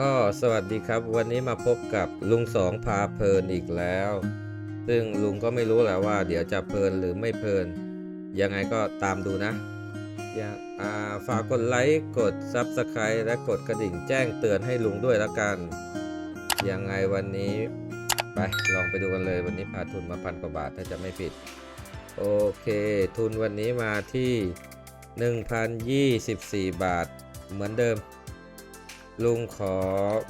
ก็สวัสดีครับวันนี้มาพบกับลุงสองพาเพลินอีกแล้ว ซึ่งลุงก็ไม่รู้แหละว่า เดี๋ยวจะเพลินหรือไม่เพลิน ยังไงก็ตามดูนะอย่าฝากกดไลค์กด Subscribe และกดกระดิ่งแจ้งเตือนให้ลุงด้วยละกัน ยังไงวันนี้ ไปลองไปดูกันเลยวันนี้พาทุนมาพันกว่าบาทถ้าจะไม่ผิด โอเค ทุนวันนี้มาที่ 1,024 บาทเหมือนเดิม ลุงขอ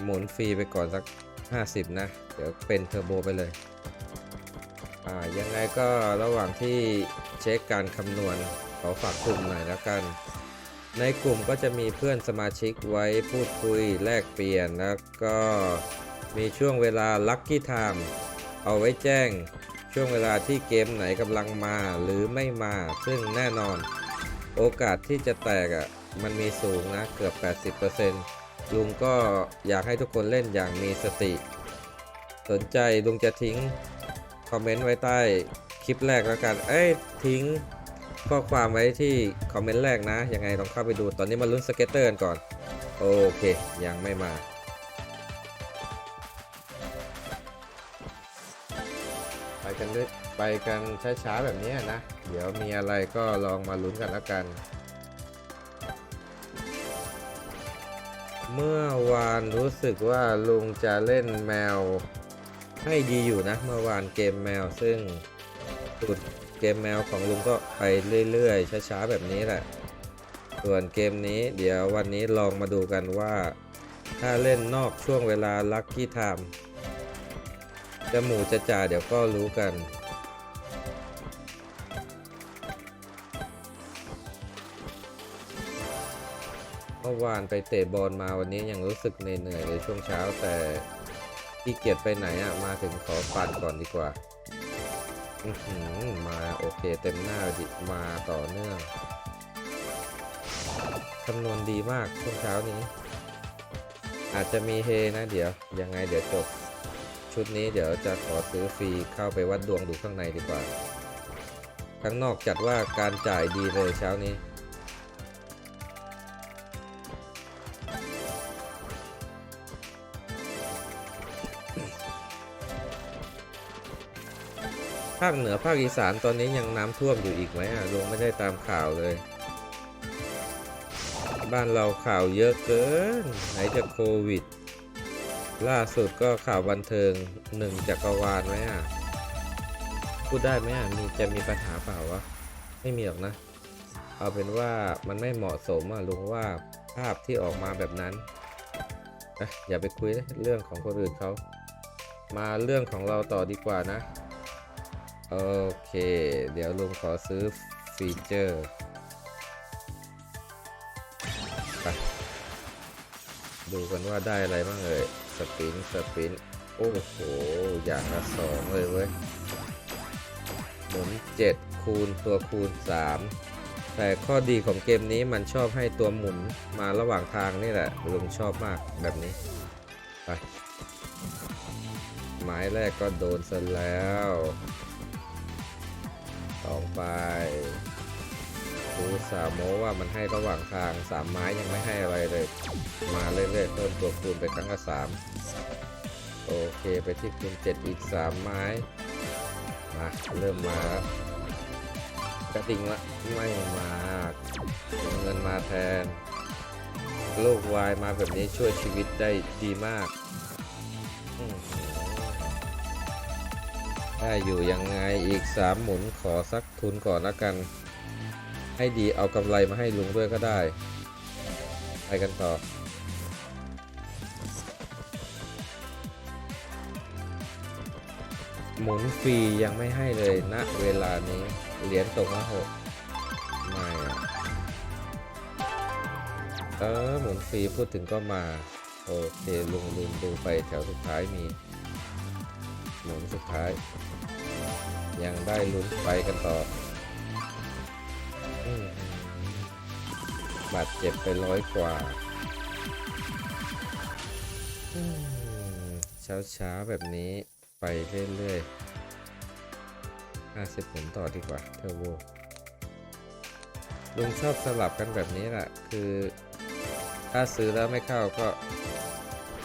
หมุนฟรีไปก่อนสัก 50 นะ เดี๋ยวเป็นเทอร์โบไปเลย อ่า ยังไงก็ระหว่างที่เช็คการคำนวณขอฝากกลุ่มหน่อยแล้วกัน ในกลุ่มก็จะมีเพื่อนสมาชิกไว้พูดคุยแลกเปลี่ยน แล้วก็มีช่วงเวลา Lucky Time เอาไว้แจ้งช่วงเวลาที่เกมไหนกำลังมาหรือไม่มา ซึ่งแน่นอน โอกาสที่จะแตกอะมันมีสูงนะเกือบ 80% ลุงก็อยากให้ทุกคนเล่นอย่างมีสติ สนใจลุงจะทิ้ง คอมเมนต์ไว้ใต้คลิปแรกแล้วกัน เอ้ยทิ้งข้อความไว้ที่คอมเมนต์แรกนะ ยังไงต้องเข้าไปดู ตอนนี้มาลุ้นสเก็ตเตอร์กันก่อน โอเค ยังไม่มาไปกันด้วยไปกันช้าๆแบบนี้นะ เดี๋ยวมีอะไรก็ลองมาลุ้นกันแล้วกัน เมื่อวานรู้สึกว่าลุงจะเล่นแมว ให้ดีอยู่นะ เมื่อวานเกมแมวซึ่งสุดเกมแมวของลุงก็ไปเรื่อยๆ ช้าๆ แบบนี้แหละ ส่วนเกมนี้เดี๋ยววันนี้ลองมาดูกันว่า ถ้าเล่นนอกช่วงเวลาลัคกี้ไทม์จะหมูจะจ่าเดี๋ยวก็รู้กัน มื่อวานไปเตะบอลมาวันนี้ยังรู้สึกเหนื่อยๆเลยช่วงเช้าแต่ขี้เกียจไปไหนอะมาถึงขอฟันก่อนดีกว่าอื้มาโอเคเต็มหน้าดิมาต่อเนื่องคำนวณดีมากช่วงเช้านี้ อาจจะมีเฮนะเดี๋ยว ยังไงเดี๋ยวจบ ชุดนี้เดี๋ยวจะขอซื้อฟรีเข้าไปวัดดวงดูข้างในดีกว่า ข้างนอกจัดว่าการจ่ายดีเลยเช้านี้าคเหนือภาคอีสานตอนนี้ยังน้ำท่วมอยู่อีกไหมอะลุงไม่ได้ตามข่าวเลย บ้านเราข่าวเยอะเกิน ไหนจะโควิด ล่าสุดก็ข่าวบันเทิงหนึ่งจักรวาลไหมอะพูดได้ไหมอะมีจะมีปัญหาเปล่าวะ ไม่มีหรอกนะ เอาเป็นว่ามันไม่เหมาะสมอะลุงว่าภาพที่ออกมาแบบนั้นอย่าไปคุยเรื่องของคนอื่นเขา มาเรื่องของเราต่อดีกว่านะ โอเค เดี๋ยวลุงขอซื้อฟีเจอร์ไปดูกันว่าได้อะไรบ้างเอ่ยสปินสปินโอ้โห อย่างละสองเลยเว้ยหมุน7คูณตัวคูณ 3 แต่ข้อดีของเกมนี้มันชอบให้ตัวหมุนมาระหว่างทางนี่แหละลุงชอบมากแบบนี้ ไป ไม้แรกก็โดนซะแล้ว อไปดูสามโมว่ามันให้ระหว่างทางสามไม้ยังไม่ให้อะไรเลย มาเรื่อยๆเพิ่มตัวคูณไปครั้งละสามโอเคไปที่คูณเจ็ดอีกสามไม้ มาเริ่มมาแล้วกระดิ่งละไม่มาเงินมาแทน โลกวายมาแบบนี้ช่วยชีวิตได้ดีมาก ได้อยู่ยังไงอีกสามหมุนขอสักทุนก่อนละกัน ให้ดีเอากำไรมาให้ลุงด้วยก็ได้ ไปกันต่อ หมุนฟรียังไม่ให้เลยณเวลานี้ เหรียญตกมาหกไม่อะเออหมุนฟรีพูดถึงก็มา โอเคลุงลืมดูไปแถวสุดท้ายมี หมุนสุดท้าย ยังได้ลุ้นไปกันต่ออบาดเจ็บไปร้อยกว่า เช้าช้าๆแบบนี้ไปเรื่อยๆห้าสิบหมุนต่อดีกว่าเทอร์โบลุงชอบสลับกันแบบนี้แหละ คือถ้าซื้อแล้วไม่เข้าก็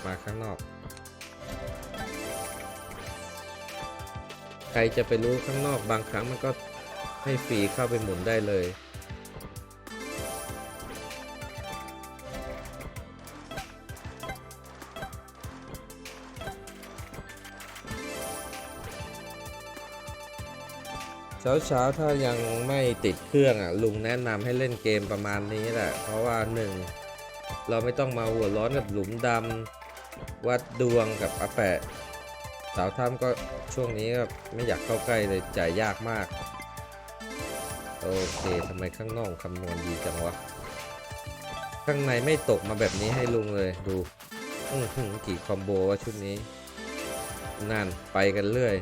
มาข้างนอก ใครจะไปรู้ข้างนอกบางครั้งมันก็ให้ฟรีเข้าไปหมุนได้เลย เช้าเช้าๆถ้ายังไม่ติดเครื่องอะลุงแนะนำให้เล่นเกมประมาณนี้แหละ เพราะว่าหนึ่งเราไม่ต้องมาหัวร้อนกับหลุมดำวัดดวงกับอาแปะ สาวถ้ำก็ช่วงนี้ก็ไม่อยากเข้าใกล้เลยจ่ายยากมาก โอเคทำไมข้างนอกคำนวณดีจังวะ ข้างในไม่ตกมาแบบนี้ให้ลุงเลยดูอือหือกี่คอมโบวะชุดนี้ นั่นไปกันเรื่อย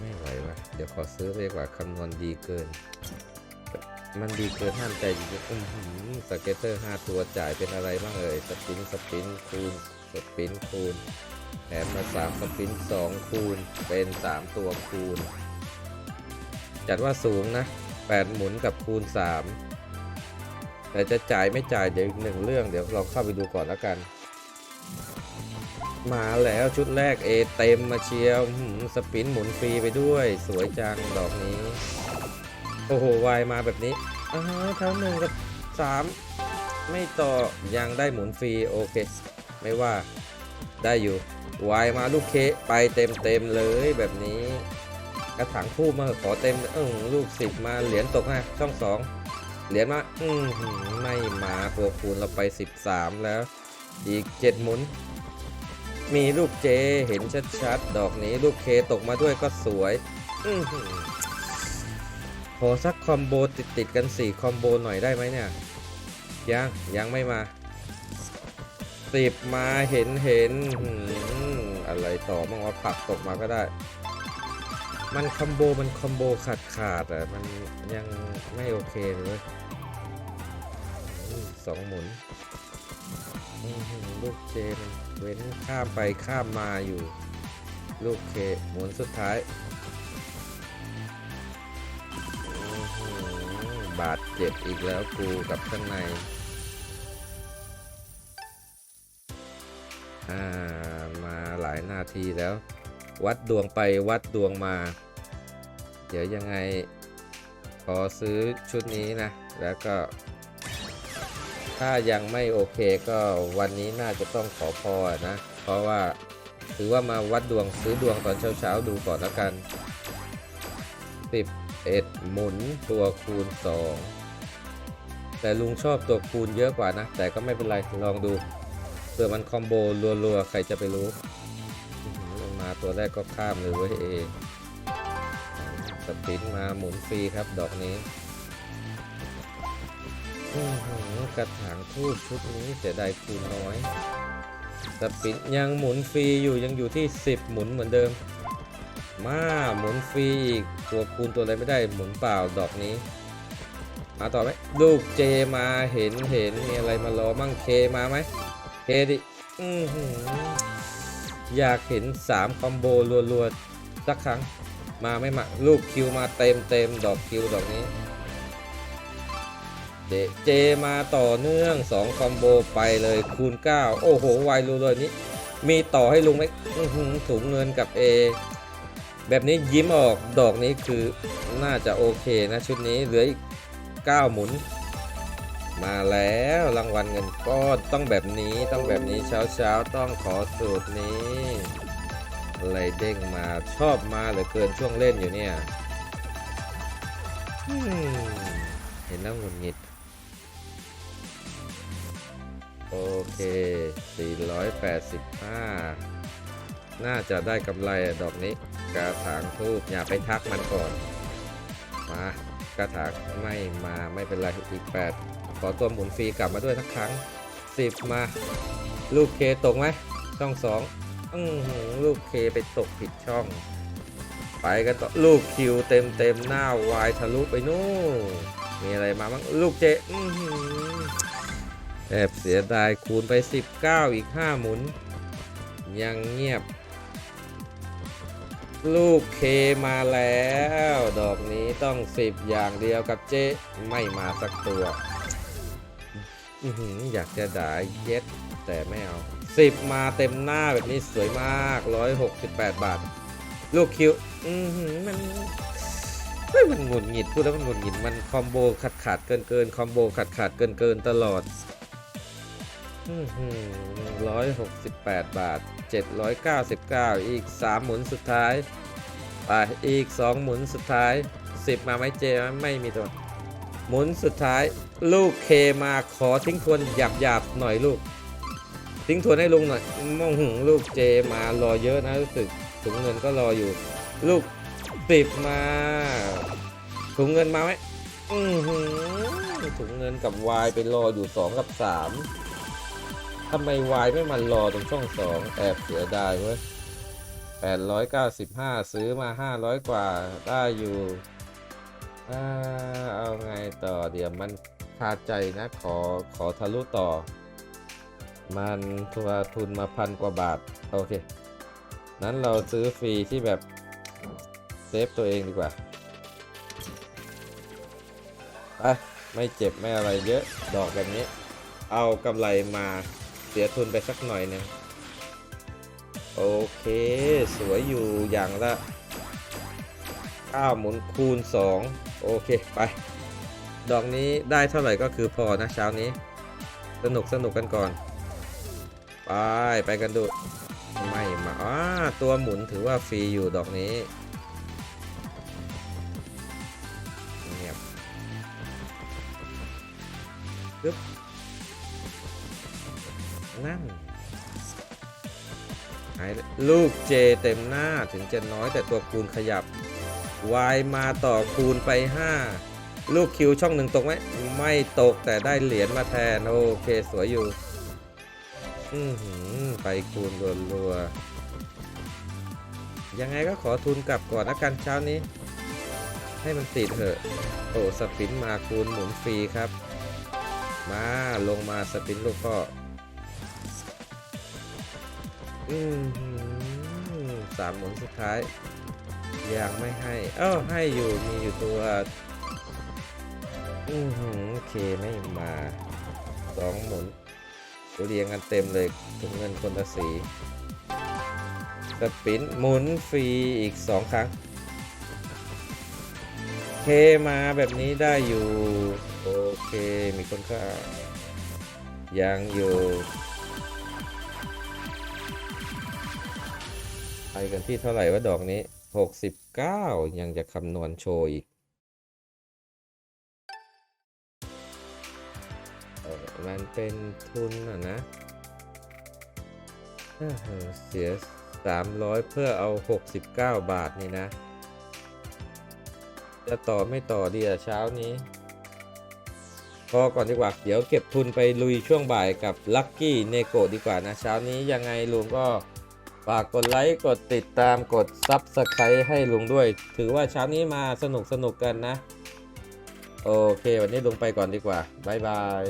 ไม่ไหววะเดี๋ยวขอซื้อเรียกว่าคำนวณดีเกิน มันดีเกินห้ามใจจริงๆอือหือสเก็ตเตอร์ 5 ตัวจ่ายเป็นอะไรบ้างเอ่ยสปรินต์สปรินต์คูณ สปินคูณ แถมมา 3 สปิน2คูณ เป็น 3 ตัวคูณ จัดว่าสูงนะ 8 หมุนกับคูณ 3 แต่จะจ่ายไม่จ่ายเดี๋ยวอีกหนึ่งเรื่องเดี๋ยวลองเข้าไปดูก่อนแล้วกัน มาแล้วชุดแรกเอเต็มมาเชียวสปินหมุนฟรีไปด้วย สวยจังดอกนี้ โอ้โหวายมาแบบนี้อ่าฮะเท่าหนึ่งกับสามไม่ต่อยังได้หมุนฟรี โอเค ไม่ว่าได้อยู่วายมาลูกเคไปเต็มเต็มเลยแบบนี้ กระถางคู่มาขอเต็มเออลูกสิบมาเหรียญตกฮะช่องสองเหรียญมาอืมไม่มาตัวคูณเราไป 13 แล้ว อีก 7 หมุน มีลูกเจเห็นชัดๆ ดอกนี้ลูกเคตกมาด้วยก็สวยอื้อหือขอสักคอมโบติดๆกัน 4 คอมโบหน่อยได้ไหมเนี่ย ยัง ยังไม่มา สิบมาเห็นเห็นอะไรต่อบ้างว่าผักตกมาก็ได้ มันคอมโบมันคอมโบขาดขาดอะ มันยังไม่โอเคเลยสองหมุนลูกเคมันเว้นข้ามไปข้ามมาอยู่ ลูกเคหมุนสุดท้ายบาดเจ็บอีกแล้วกูกับข้างใน อ่ามาหลายนาทีแล้ว วัดดวงไปวัดดวงมา เดี๋ยวยังไง ขอซื้อชุดนี้นะ แล้วก็ ถ้ายังไม่โอเคก็วันนี้น่าจะต้องขอพอนะ เพราะว่าถือว่ามาวัดดวงซื้อดวงตอนเช้าๆดูก่อนแล้วกัน 11 หมุนตัวคูณ 2 แต่ลุงชอบตัวคูณเยอะกว่านะ แต่ก็ไม่เป็นไรลองดู เผื่อมันคอมโบรัวๆ ใครจะไปรู้ ลงมาตัวแรกก็ข้ามเลยเว้ยเอสปรินต์มาหมุนฟรีครับดอกนี้อื้อหือกระถางทูบชุดนี้เสียดายคูน้อย สปรินต์ยังหมุนฟรีอยู่ยังอยู่ที่ 10 หมุนเหมือนเดิม มาหมุนฟรีอีกตัวคูณตัวอะไรไม่ได้หมุนเปล่าดอกนี้ มาต่อไหมลูกเจมาเห็นเห็นมีอะไรมารอมั่งเคมาไหม เคดิอือหืออยากเห็น 3 คอมโบรัวๆ สักครั้ง มาไม่มาลูกคิวมาเต็มเต็มดอกคิวดอกนี้ เดเจมาต่อเนื่อง 2 คอมโบไปเลยคูณ 9 โอ้โหไวรัวๆนี้ มีต่อให้ลุงไหมถุงเงินกับ A แบบนี้ยิ้มออกดอกนี้คือน่าจะโอเคนะชุดนี้เหลืออีก 9 หมุน มาแล้วรางวัลเงินก้อนต้องแบบนี้ต้องแบบนี้เช้าเช้าๆต้องขอสูตรนี้อะไรเด้งมาชอบมาเหลือเกินช่วงเล่นอยู่เนี่ยเห็นแล้วหงุดหงิดโอเค 485 น่าจะได้กำไรดอกนี้ กระถางทูบอย่าไปทักมันก่อน มากระถางไม่มาไม่เป็นไรอีก8 อตัวหมุนฟรีกลับมาด้วยทักครั้ง 10 มา ลูกเคตกไหมช่องสองอือหือลูกเคไปตกผิดช่อง ไปกันต่อลูกคิวเต็มเต็มหน้าวายทะลุไปนู่นมีอะไรมาบ้างลูกเจอือหือแอบเสียดายคูณไป 19 อีก 5 หมุน ยังเงียบ ลูกเคมาแล้ว ดอกนี้ต้อง 10 อย่างเดียวกับเจ๊ไม่มาสักตัว ออยากจะด่าเย็ดแต่ไม่เอาสิบมาเต็มหน้าแบบนี้สวยมากร้อยหกสิบแปดบาท ลูกคิว อืมันเฮ้ยมันหงุดหงิดพูดแล้วมันหงุดหงิดมันคอมโบขาดขาดเกินเกินคอมโบขาดขาดเกินเกินตลอดร้อยหกสิบแปดบาทเจ็ดร้อยเก้าสิบเก้าอีกสามหมุนสุดท้ายไปอีกสองหมุนสุดท้ายสิบมาไหมเจไม่มีตัว หมุนสุดท้าย ลูกเคมาขอทิ้งทวนหยาบหยาบหน่อยลูก ทิ้งทวนให้ลุงหน่อยมองหึงลูกเจมารอเยอะนะรู้สึกถุงเงินก็รออยู่ ลูกสิบมา ถุงเงินมาไหมอือหือถุงเงินกับวายไปรออยู่สองกับสามทำไมวายไม่มันรอตรงช่องสองแอบเสียดายเว้ยแปดร้อยเก้าสิบห้าซื้อมาห้าร้อยกว่าได้อยู่อเอาไงต่อเดี๋ยวมัน คาใจนะขอขอทะลุต่อ มันทัวทุนมาพันกว่าบาท โอเค นั้นเราซื้อฟรีที่แบบ เซฟตัวเองดีกว่าไปไม่เจ็บ ไม่อะไรเยอะดอกแบบนี้ เอากำไรมาเสียทุนไปสักหน่อยนึงโอเค สวยอยู่อย่างละ9หมุนคูณ 2 โอเค ไป ดอกนี้ได้เท่าไหร่ก็คือพอนะเช้านี้ สนุกสนุกกันก่อน ไปไปกันดูไม่มาอ่าตัวหมุนถือว่าฟรีอยู่ดอกนี้เงียบปึ๊บนั่นหายลูกเจเต็มหน้าถึงจะน้อยแต่ตัวคูณขยับ วายมาต่อคูณไป 5 ลูกคิวช่องหนึ่งตกไหมไม่ตกแต่ได้เหรียญมาแทน โอเคสวยอยู่ อือหือไปคูณรัวๆยังไงก็ขอทุนกลับก่อนนะกันเช้านี้ ให้มันติดเถอะโอ้สปินมาคูณหมุนฟรีครับ มาลงมาสปินลูกพ่ออือหือสามหมุนสุดท้ายยังไม่ให้ เอ้าให้อยู่มีอยู่ตัว อือหือโอเคไม่มาสองหมุนเรียงกันเต็มเลยถุงเงินคนละสีสปินหมุนฟรีอีกสองครั้งเคมาแบบนี้ได้อยู่ โอเค มีคนค่ายังอยู่ไปกันที่เท่าไหร่ว่าดอกนี้ 69 ยังจะคำนวณโชว์อีก มันเป็นทุนอะนะเสีย 300 เพื่อเอา 69 บาทนี่นะ จะต่อไม่ต่อดีอะเช้านี้ พอก่อนดีกว่า เดี๋ยวเก็บทุนไปลุยช่วงบ่ายกับลั c กี้เนโกดีกว่านะ เช้านี้ยังไงลุงก็ฝากกดไลค์กดติดตามกด Subscribe ให้ลุงด้วย ถือว่าเช้านี้มาสนุกสนุกกันนะ โอเค วันนี้ลุงไปก่อนดีกว่า บ๊ายบาย